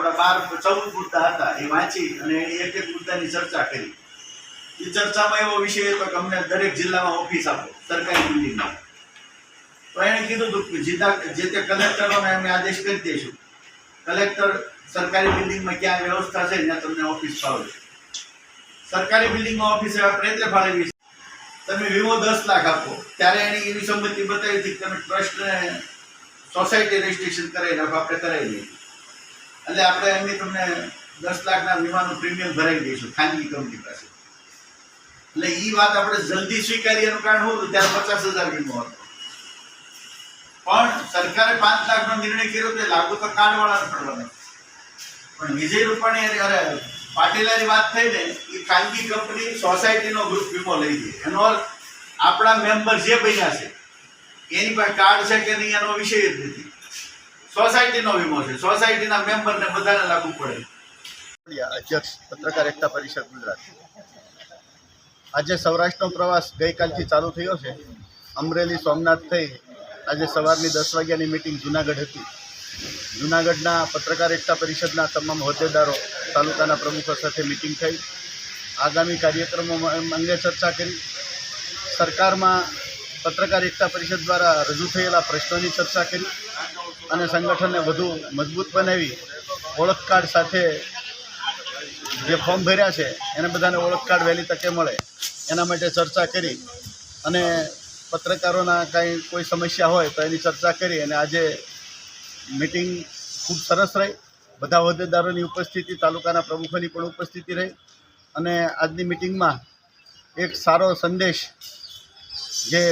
આપણા બાર ચૌદ મુદ્દા હતા, એ વાંચી અને એક એક મુદ્દાની ચર્ચા કરી. એ ચર્ચામાં એવો વિષય હતો કે અમને દરેક જિલ્લામાં ઓફિસ આપો, સરકારી બિલ્ડિંગમાં તો એણે કીધું હતું કે જીતા જે તે કલેક્ટરોને અમે આદેશ કરી દઈશું. કલેક્ટર સરકારી બિલ્ડિંગમાં ક્યાં વ્યવસ્થા છે, ત્યાં તમને ઓફિસ ફાળવે સરકારી બિલ્ડિંગમાં ઓફિસ એવા પ્રેતે ફાળવી છે. તમે વીમો દસ લાખ આપો. ત્યારે એની એવી સંમતિ બતાવી હતી કે તમે ટ્રસ્ટને સોસાયટી રજિસ્ટ્રેશન કરાવી નાખો આપણે કરાવી દઈએ. એટલે આપણે એમની તમને દસ લાખના વીમાનું પ્રીમિયમ ભરાવી દઈશું, ખાનગી કંપની પાસે. એટલે એ વાત આપણે જલ્દી સ્વીકારી એનું કારણ હતું? ત્યારે પચાસ હજાર વીમો હતો. પણ સરકારે પાંચ લાખનો નિર્ણય કર્યો તો લાગુ તો કાર્ડવાળાને પડવાનો. પણ વિજય રૂપાણી અરે પાટીલાની વાત થઈ ને એ ખાનગી કંપની સોસાયટીનો ગ્રુપ વીમો લઈ ગઈ. એનો આપણા મેમ્બર જે બન્યા છે, એની પાસે કાર્ડ છે કે નહીં એનો વિષય જ નથી. સોસાયટીનો વીમો છે. સોસાયટીના મેમ્બરને બધાને લાગુ પડે. અધ્યક્ષ પત્રકાર એકતા પરિષદ ગુજરાત. આજે સૌરાષ્ટ્રનો પ્રવાસ ગઈકાલથી ચાલુ થયો છે. અમરેલી, સોમનાથ થઈ આજે સવારની દસ વાગ્યાની મિટિંગ જુનાગઢ હતી. જુનાગઢના પત્રકાર એકતા પરિષદના તમામ હોદ્દેદારો તાલુકાના પ્રમુખો સાથે મિટિંગ થઈ. આગામી કાર્યક્રમો અંગે ચર્ચા કરી. સરકારમાં પત્રકાર એકતા પરિષદ દ્વારા રજૂ થયેલા પ્રશ્નોની ચર્ચા કરી. અને સંગઠનને વધુ મજબૂત બનાવી ઓળખ કાર્ડ સાથે જે ફોર્મ ભર્યા છે, એને બધાને ઓળખ કાર્ડ વહેલી તકે મળે. એના માટે ચર્ચા કરી અને પત્રકારોના કાંઈ કોઈ સમસ્યા હોય તો એની ચર્ચા કરી અને આજે મિટિંગ ખૂબ સરસ રહી. બધા હોદ્દેદારોની ઉપસ્થિતિ, તાલુકાના પ્રમુખોની પણ ઉપસ્થિતિ રહી અને આજની મિટિંગમાં એક સારો સંદેશ જે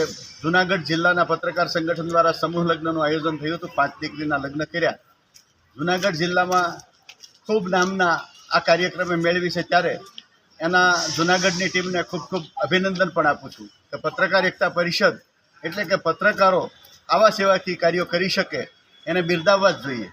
જુનાગઢ જિલ્લાના પત્રકાર સંગઠન દ્વારા સમૂહ લગ્નનું આયોજન થયું હતું. પાંચ દીકરીના લગ્ન કર્યા. જુનાગઢ જિલ્લામાં ખૂબ નામના આ કાર્યક્રમે મેળવી છે ત્યારે એના જુનાગઢની ટીમને ખૂબ ખૂબ અભિનંદન પણ આપું છું કે પત્રકાર એકતા પરિષદ એટલે કે પત્રકારો આવા સેવાથી કાર્યો કરી શકે એને બિરદાવવા જ જોઈએ.